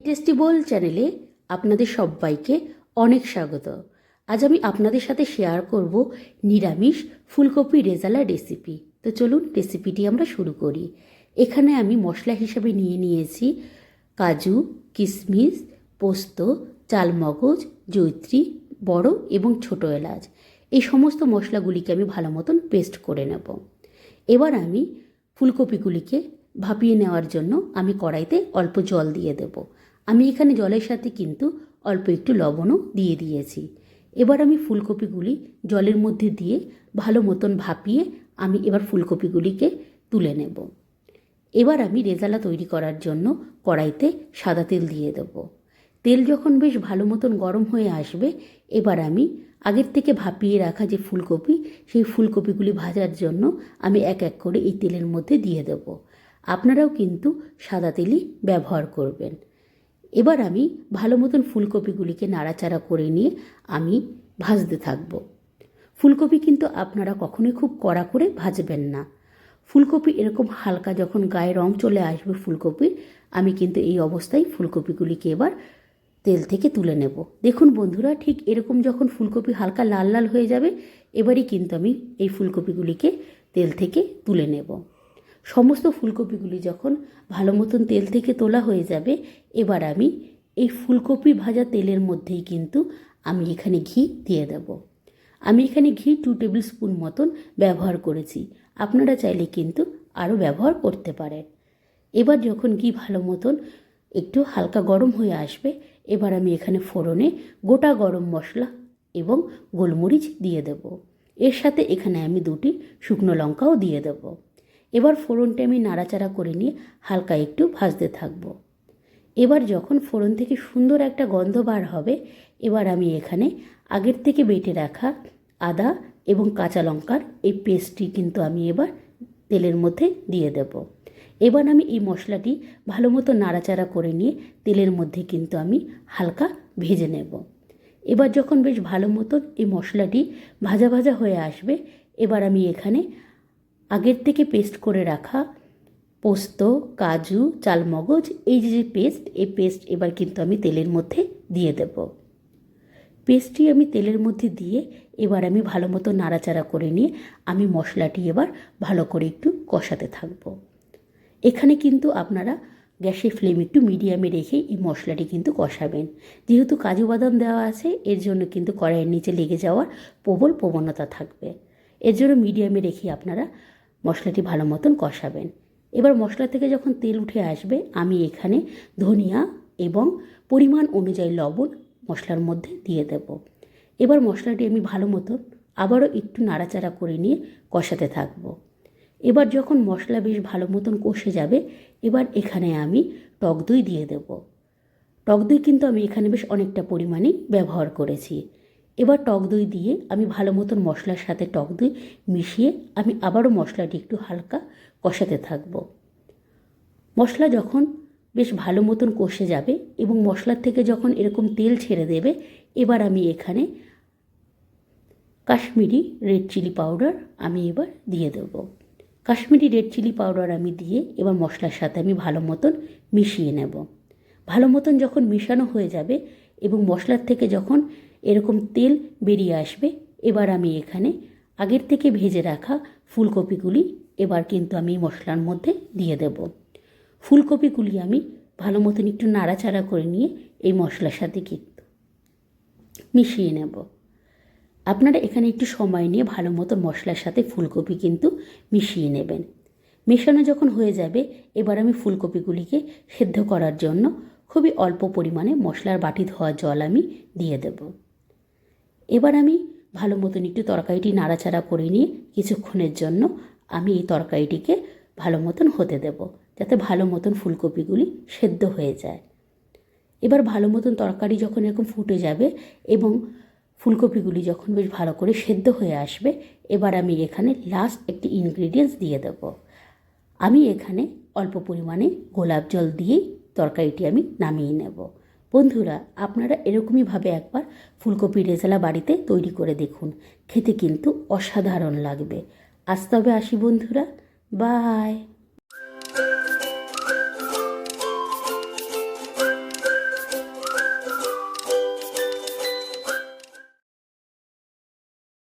Tasty বোল চ্যানেলে আপনাদের সবাইকে অনেক স্বাগত। আজ আমি আপনাদের সাথে শেয়ার করব নিরামিষ ফুলকপি রেজালা রেসিপি তো চলুন রেসিপিটি আমরা শুরু করি। এখানে আমি মশলা হিসাবে নিয়ে নিয়েছি কাজু কিশমিশ পোস্ত, চালমগজ জৈত্রী বড় এবং ছোট এলাচ। এই সমস্ত মশলাগুলিকে আমি ভালো মতন পেস্ট করে নেব। এবার আমি ফুলকপিগুলিকে ভাপিয়ে নেওয়ার জন্য আমি কড়াইতে অল্প জল দিয়ে দেব। আমি এখানে জলের সাথে কিন্তু অল্প একটু লবণও দিয়ে দিয়েছি। এবার আমি ফুলকপিগুলি জলের মধ্যে দিয়ে ভালো মতন ভাপিয়ে আমি এবার ফুলকপিগুলিকে তুলে নেব। এবার আমি রেজালা তৈরি করার জন্য কড়াইতে সাদা তেল দিয়ে দেব। তেল যখন বেশ ভালো মতন গরম হয়ে আসবে, এবার আমি আগের থেকে ভাপিয়ে রাখা যে ফুলকপি, সেই ফুলকপিগুলি ভাজার জন্য আমি এক এক করে এই তেলের মধ্যে দিয়ে দেব। আপনারাও কিন্তু সাদা তেলই ব্যবহার করবেন। এবার আমি ভালো মতন ফুলকপিগুলিকে নাড়াচাড়া করে নিয়ে আমি ভাজতে থাকব। ফুলকপি কিন্তু আপনারা কখনোই খুব কড়া করে ভাজবেন না। ফুলকপি এরকম হালকা যখন গায়ে রং চলে আসবে ফুলকপির, আমি কিন্তু এই অবস্থায় ফুলকপিগুলিকে এবার তেল থেকে তুলে নেব। দেখুন বন্ধুরা, ঠিক এরকম যখন ফুলকপি হালকা লাল লাল হয়ে যাবে, এবারই কিন্তু আমি এই ফুলকপিগুলিকে তেল থেকে তুলে নেব। সমস্ত ফুলকপিগুলি যখন ভালো মতন তেল থেকে তোলা হয়ে যাবে, এবার আমি এই ফুলকপি ভাজা তেলের মধ্যেই কিন্তু আমি এখানে ঘি দিয়ে দেব। আমি এখানে ঘি টু টেবিল স্পুন মতন ব্যবহার করেছি। আপনারা চাইলে কিন্তু আরও ব্যবহার করতে পারেন। এবার যখন ঘি ভালো মতন একটু হালকা গরম হয়ে আসবে, এবার আমি এখানে ফোড়নে গোটা গরম মশলা এবং গোলমরিচ দিয়ে দেব। এর সাথে এখানে আমি দুটি শুকনো লঙ্কাও দিয়ে দেব। এবার ফোড়নটা আমি নাড়াচাড়া করে নিয়ে হালকা একটু ভাজতে থাকব। এবার যখন ফোড়ন থেকে সুন্দর একটা গন্ধ বার হবে, এবার আমি এখানে আগের থেকে বেটে রাখা আদা এবং কাঁচা লঙ্কার এই পেস্টটি কিন্তু আমি এবার তেলের মধ্যে দিয়ে দেব। এবার আমি এই মশলাটি ভালো মতো নাড়াচাড়া করে নিয়ে তেলের মধ্যে কিন্তু আমি হালকা ভেজে নেব। এবার যখন বেশ ভালো মতো এই মশলাটি ভাজা ভাজা হয়ে আসবে, এবার আমি এখানে আগের থেকে পেস্ট করে রাখা পোস্ত, কাজু, চালমগজ, এই যে যে পেস্ট এই পেস্ট এবার কিন্তু আমি তেলের মধ্যে দিয়ে দেব। পেস্টটি আমি তেলের মধ্যে দিয়ে এবার আমি ভালো মতো নাড়াচাড়া করে নিয়ে আমি মশলাটি এবার ভালো করে একটু কষাতে থাকব। এখানে কিন্তু আপনারা গ্যাসের ফ্লেম একটু মিডিয়ামে রেখে এই মশলাটি কিন্তু কষাবেন। যেহেতু কাজু বাদাম দেওয়া আছে, এর জন্য কিন্তু কড়াইয়ের নিচে লেগে যাওয়ার প্রবল প্রবণতা থাকবে। এর জন্য মিডিয়ামে রেখে আপনারা মশলাটি ভালো মতন কষাবেন। এবার মশলা থেকে যখন তেল উঠে আসবে, আমি এখানে ধনিয়া এবং পরিমাণ অনুযায়ী লবণ মশলার মধ্যে দিয়ে দেব। এবার মশলাটি আমি ভালো মতন আবারও একটু নাড়াচাড়া করে নিয়ে কষাতে থাকব। এবার যখন মশলা বেশ ভালো মতন কষে যাবে, এবার এখানে আমি টক দই দিয়ে দেব। টক দই কিন্তু আমি এখানে বেশ অনেকটা পরিমাণেই ব্যবহার করেছি। এবার টক দই দিয়ে আমি ভালো মতন মশলার সাথে টক দই মিশিয়ে আমি আবারও মশলাটি একটু হালকা কষাতে থাকব। মশলা যখন বেশ ভালো মতন কষে যাবে এবং মশলার থেকে যখন এরকম তেল ছেড়ে দেবে, এবার আমি এখানে কাশ্মীরি রেড চিলি পাউডার আমি এবার দিয়ে দেব। কাশ্মীরি রেড চিলি পাউডার আমি দিয়ে এবার মশলার সাথে আমি ভালো মতন মিশিয়ে নেব। ভালো মতন যখন মিশানো হয়ে যাবে এবং মশলার থেকে যখন এরকম তেল বেরিয়ে আসবে। এবার আমি এখানে আগের থেকে ভেজে রাখা ফুলকপিগুলি এবার কিন্তু আমি মশলার মধ্যে দিয়ে দেব। ফুলকপিগুলি আমি ভালো মতন একটু নাড়াচাড়া করে নিয়ে এই মশলার সাথে কিন্তু মিশিয়ে নেব। আপনারা এখানে একটু সময় নিয়ে ভালো মতো মশলার সাথে ফুলকপি কিন্তু মিশিয়ে নেবেন। মেশানো যখন হয়ে যাবে, এবার আমি ফুলকপিগুলিকে সেদ্ধ করার জন্য খুবই অল্প পরিমাণে মশলার বাটি ধোয়া জল আমি দিয়ে দেব। এবার আমি ভালো মতন একটু তরকারিটি নাড়াচাড়া করে নিয়ে কিছুক্ষণের জন্য আমি এই তরকারিটিকে ভালো মতন হতে দেব, যাতে ভালো মতন ফুলকপিগুলি সেদ্ধ হয়ে যায়। এবার ভালো মতন তরকারি যখন এরকম ফুটে যাবে এবং ফুলকপিগুলি যখন বেশ ভালো করে সেদ্ধ হয়ে আসবে, এবার আমি এখানে লাস্ট একটি ইনগ্রিডিয়েন্টস দিয়ে দেব। আমি এখানে অল্প পরিমাণে গোলাপ জল দিয়েই তরকারিটি আমি নামিয়ে নেব। বন্ধুরা, আপনারা এরকমইভাবে একবার ফুলকপি রেজালা বাড়িতে তৈরি করে দেখুন। খেতে কিন্তু অসাধারণ লাগবে। আসতে হবে আসি বন্ধুরা। বাই।